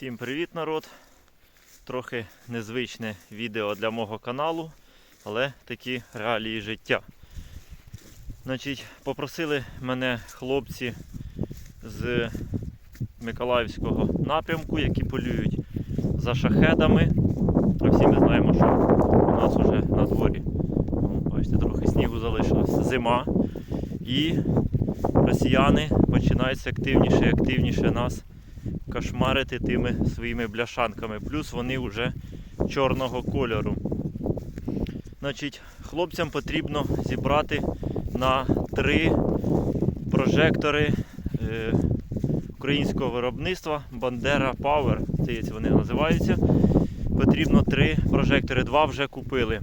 Всім привіт, народ! Трохи незвичне відео для мого каналу, але такі реалії життя. Значить, попросили мене хлопці з Миколаївського напрямку, які полюють за шахедами. А всі ми знаємо, що у нас вже на дворі, ну, бачите, трохи снігу залишилось, зима. І росіяни починають активніше і активніше нас кошмарити тими своїми бляшанками. Плюс вони вже чорного кольору. Значить, хлопцям потрібно зібрати на три прожектори е, українського виробництва Bandera Power, здається, вони називаються. Потрібно три прожектори, два вже купили.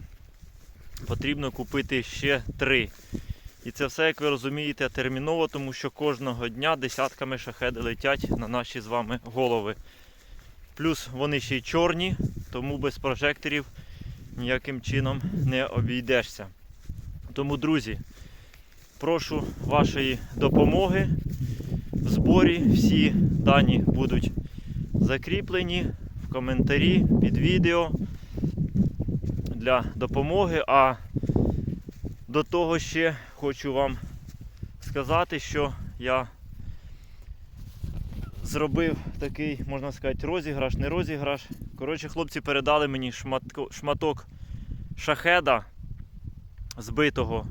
Потрібно купити ще три. І це все, як ви розумієте, терміново, тому що кожного дня десятками шахеди летять на наші з вами голови. Плюс вони ще й чорні, тому без прожекторів ніяким чином не обійдешся. Тому, друзі, прошу вашої допомоги в зборі. Всі дані будуть закріплені в коментарі під відео для допомоги. А до того ще хочу вам сказати, що я зробив такий, можна сказати, розіграш, не розіграш. Коротше, хлопці передали мені шматок шахеда збитого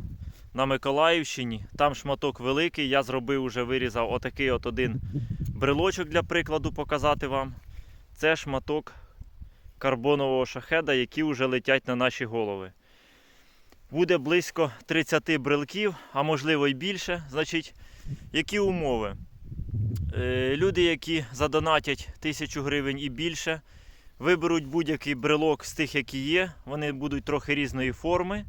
на Миколаївщині. Там шматок великий. Я зробив уже вирізав отакий от один брелочок для прикладу показати вам. Це шматок карбонового шахеда, які вже летять на наші голови буде близько 30 брелків, а можливо і більше. Значить, які умови? Е, Люди, які задонатять 1000 гривень і більше, виберуть будь-який брелок з тих, які є. Вони будуть трохи різної форми,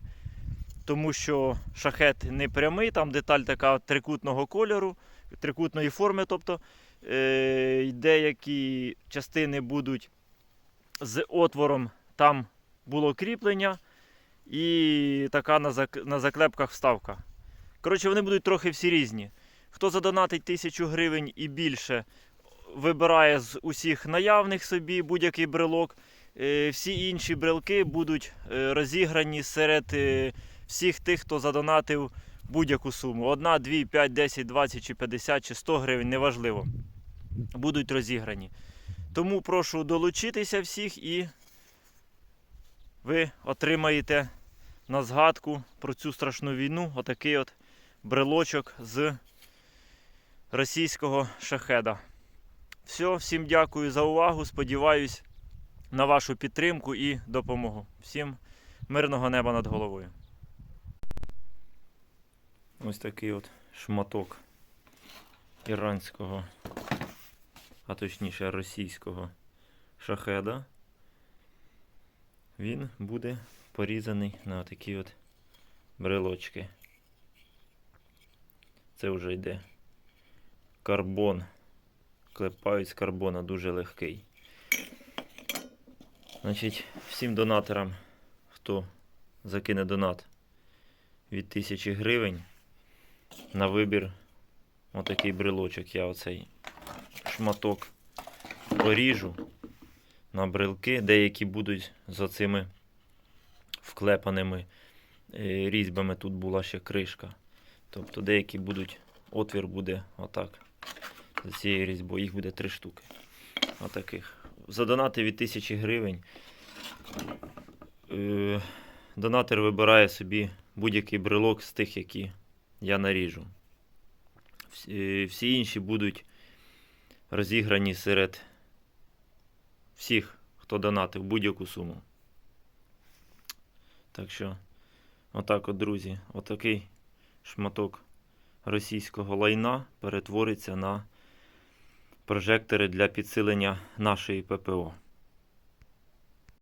тому що шахет не прямий, там деталь така трикутного кольору, трикутної форми. Тобто е, деякі частини будуть з отвором, там було кріплення і така на, зак... на заклепках вставка. Коротше, вони будуть трохи всі різні. Хто задонатить тисячу гривень і більше, вибирає з усіх наявних собі будь-який брелок. Е, Всі інші брелки будуть е, розіграні серед е, всіх тих, хто задонатив будь-яку суму. Одна, дві, 5, 10, 20 чи 50 чи 100 гривень, неважливо. Будуть розіграні. Тому прошу долучитися всіх і ви отримаєте на згадку про цю страшну війну отакий от брелочок з російського шахеда. Все, всім дякую за увагу. Сподіваюсь на вашу підтримку і допомогу. Всім мирного неба над головою. Ось такий от шматок іранського, а точніше російського шахеда. Він буде порізаний на такі от брелочки. Це вже йде карбон. Клепають з карбона дуже легкий. Значить, всім донаторам, хто закине донат від 1000 гривень, на вибір отакий брелочок. Я оцей шматок поріжу на брелки, деякі будуть з оцими вклепаними е, різьбами. Тут була ще кришка. Тобто деякі будуть, отвір буде отак. За цією різьбою, їх буде три штуки. Отаких. За донати від 1000 гривень. Е, донатор вибирає собі будь-який брелок з тих, які я наріжу. Всі, всі інші будуть розіграні серед всіх, хто донатив будь-яку суму. Так що, отак от, друзі, отакий шматок російського лайна перетвориться на прожектори для підсилення нашої ППО.